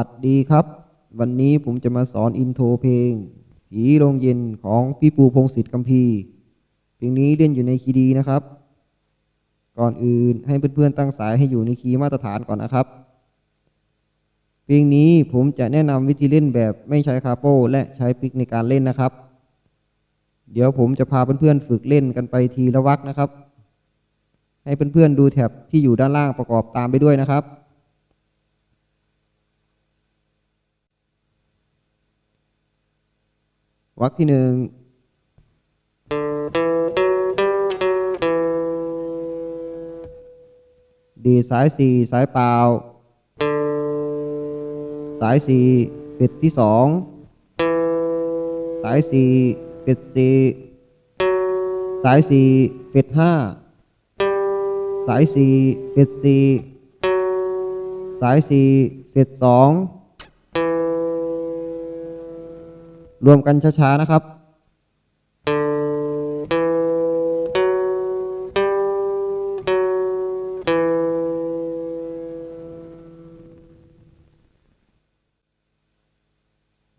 ัสดีครับ วันนี้ผมจะมาสอนอินโทรเพลง ผีโรงเย็นของพี่ปูพงศิษฐ์กัมพีเพลงนี้เล่นอยู่ในคีย์ดีนะครับ ก่อนอื่นให้เพื่อนๆตั้งสายให้อยู่ในคีย์มาตรฐานก่อนนะครับ เพลงนี้ผมจะแนะนำวิธีเล่นแบบไม่ใช้คาโปและใช้ปิกในการเล่นนะครับ เดี๋ยวผมจะพาเพื่อนๆฝึกเล่นกันไปทีละวักนะครับ ให้เพื่อนๆดูแท็บที่อยู่ด้านล่างประกอบตามไปด้วยนะครับ วักที่หนึ่งดีสายสี่สายเปล่า สายสี่เป็ดที่สองสายสี่เป็ดสี่สายสี่เป็ดห้าสายสี่เป็ดสี่สายสี่เป็ดสอง รวมกันช้าๆนะครับ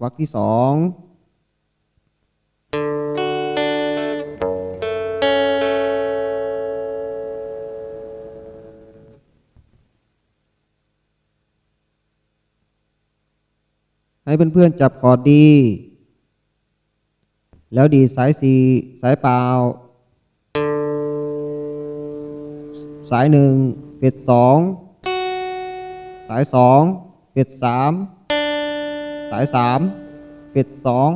วักที่สองให้เพื่อนๆจับคอร์ดดี แล้วดีสายสีสายเปล่า สายหนึ่งเฟดสองสายสองเฟดสามสายสามเฟดสอง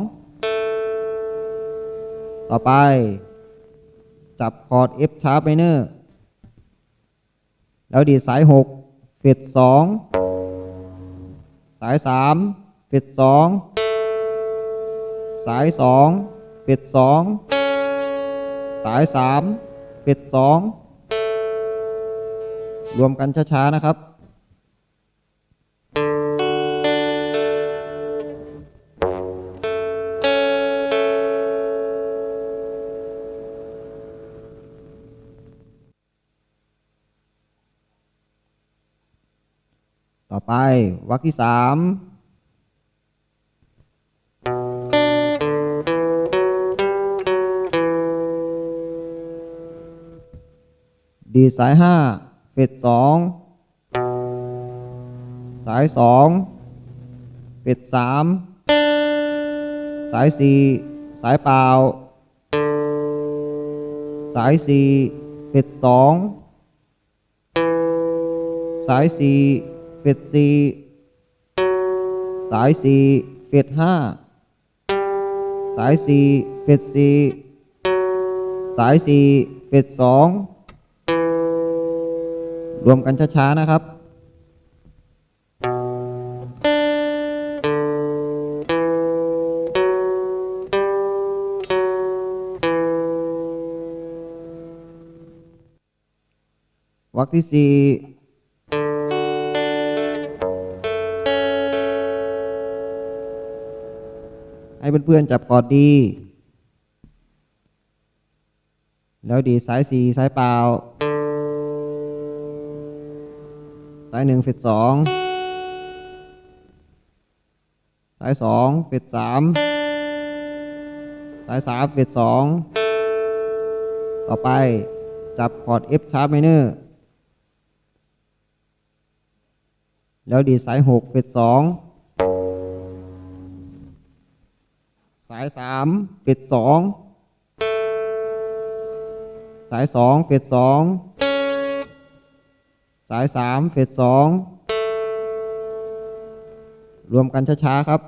ต่อไป จับคอร์ด F sharp minor แล้วดีสายหกเฟดสองสายสามเฟดสองสายสอง เฟดสองสายสามเฟดสองรวมกันช้าๆนะครับต่อไปวรรคที่สาม ดีสายห้าเฟดสองสายสองเฟดสามสายสี่สายเปล่า สายสี่เฟดสองสายสี่เฟดสี่สายสี่เฟดห้าสายสี่เฟดสี่สายสี่เฟดสอง รวมกันช้าๆนะครับวักที่สี่ให้เพื่อนๆจับกอดดี แล้วดีสายสี่สายเปล่า สายหนึ่งเฟดสองสายสองเฟดสามสายสามเฟดสองต่อไปจับคอร์ด F sharp minor แล้วดีสายหกเฟดสองสายสามเฟดสองสายสองเฟดสอง สายสามเฟสสองรวมกันช้า ๆ ครับ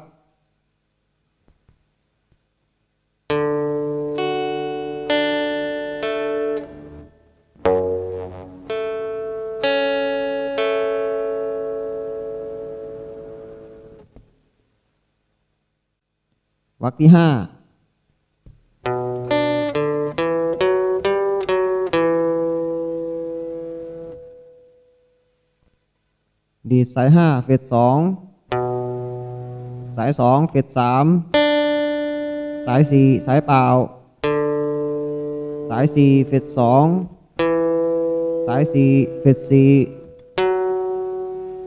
วักที่ห้า ดีดสายห้าเฟสสองสายสองเฟสสามสายสี่สายเปล่า สายสี่เฟสสองสายสี่เฟสสี่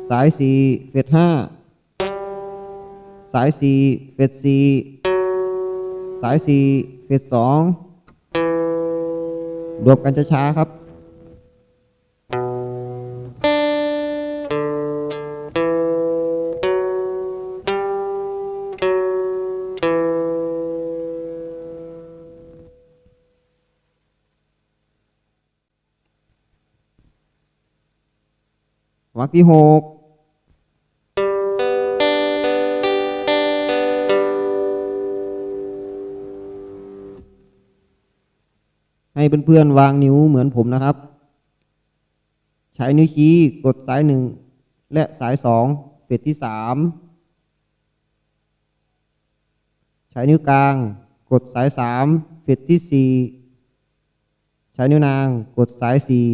สายสี่เฟสห้าสาย4เฟส4สาย4เฟส2รวมกันช้าๆครับ รคที่หกให้เพื่อนๆวางนิ้วเหมือนผมนะครับ ใช้นิ้วชี้กดสายหนึ่งและสายสองเฟสที่สามใช้นิ้วกลาง กดสายสามเฟสที่สี่ใช้นิ้วนาง กดสายสี่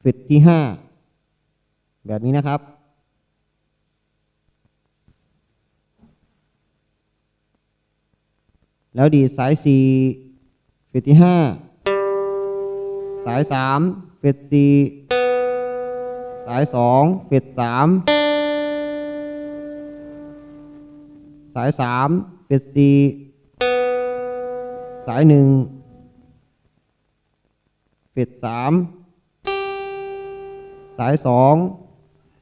เฟสที่ห้า แบบนี้นะครับ แล้วดีสาย 4 เฟสที่ 5 สาย 3 เฟส4สาย 2 เฟส3สาย 3 เฟส4สาย 1 เฟส3สาย 2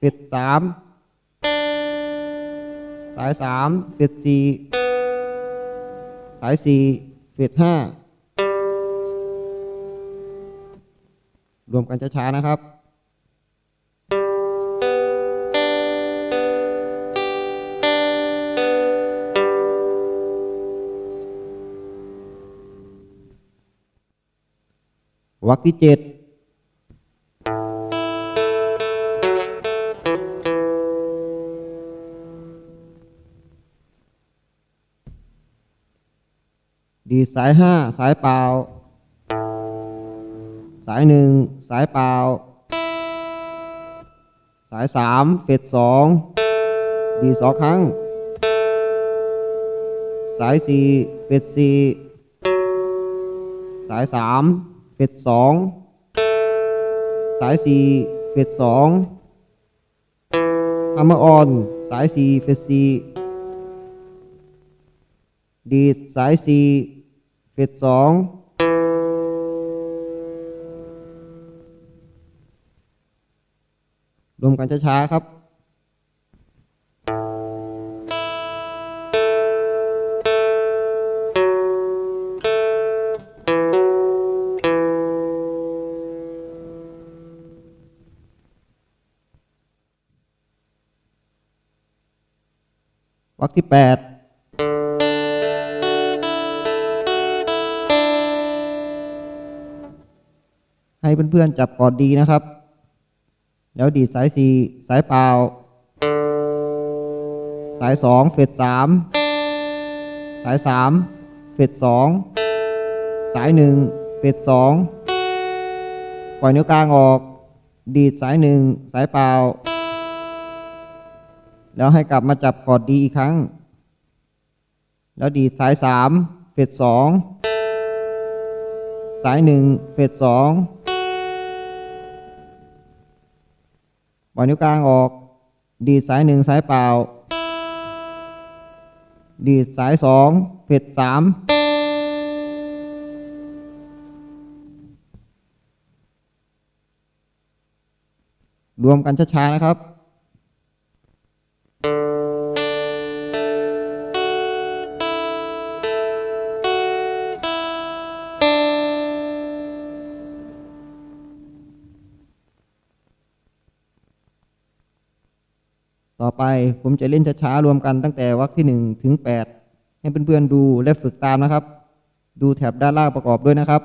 ปิดสามสายสามปิดสี่สายสี่ปิดห้ารวมกันช้าๆนะครับวักที่เจ็ด ดีดสายห้าสายเปล่า สายหนึ่งสายเปล่า สายสามเฟสสองดีสองครั้ง สายสี่เฟสสี่สายสามเฟสสองสายสี่เฟสสองฮัมเมอร์ออน สายสี่เฟสสี่ดีดสายสี่ เฟสสองรวมกันช้าๆครับวรรที่แปด ให้เพื่อนๆจับกอดดีนะครับ แล้วดีดสายสี่สายเปล่า สายสองเฟสสามสายสามเฟสสองสายหนึ่งเฟสสองปล่อยนิ้วกลางออก ดีดสายหนึ่งสายเปล่า แล้วให้กลับมาจับคอร์ดดีอีกครั้ง แล้วดีดสายสามเฟสสองสายหนึ่งเฟสสอง ปล่อยนิ้วกลางออก ดีดสายหนึ่งสายเปล่า ดีดสายสองเฟดสามรวมกันช้าๆนะครับ ไป ผมจะเล่นช้าๆรวมกันตั้งแต่วรรคที่ 1 ถึง 8 ให้เพื่อนๆดูและฝึกตามนะครับ ดูแถบด้านล่างประกอบด้วยนะครับ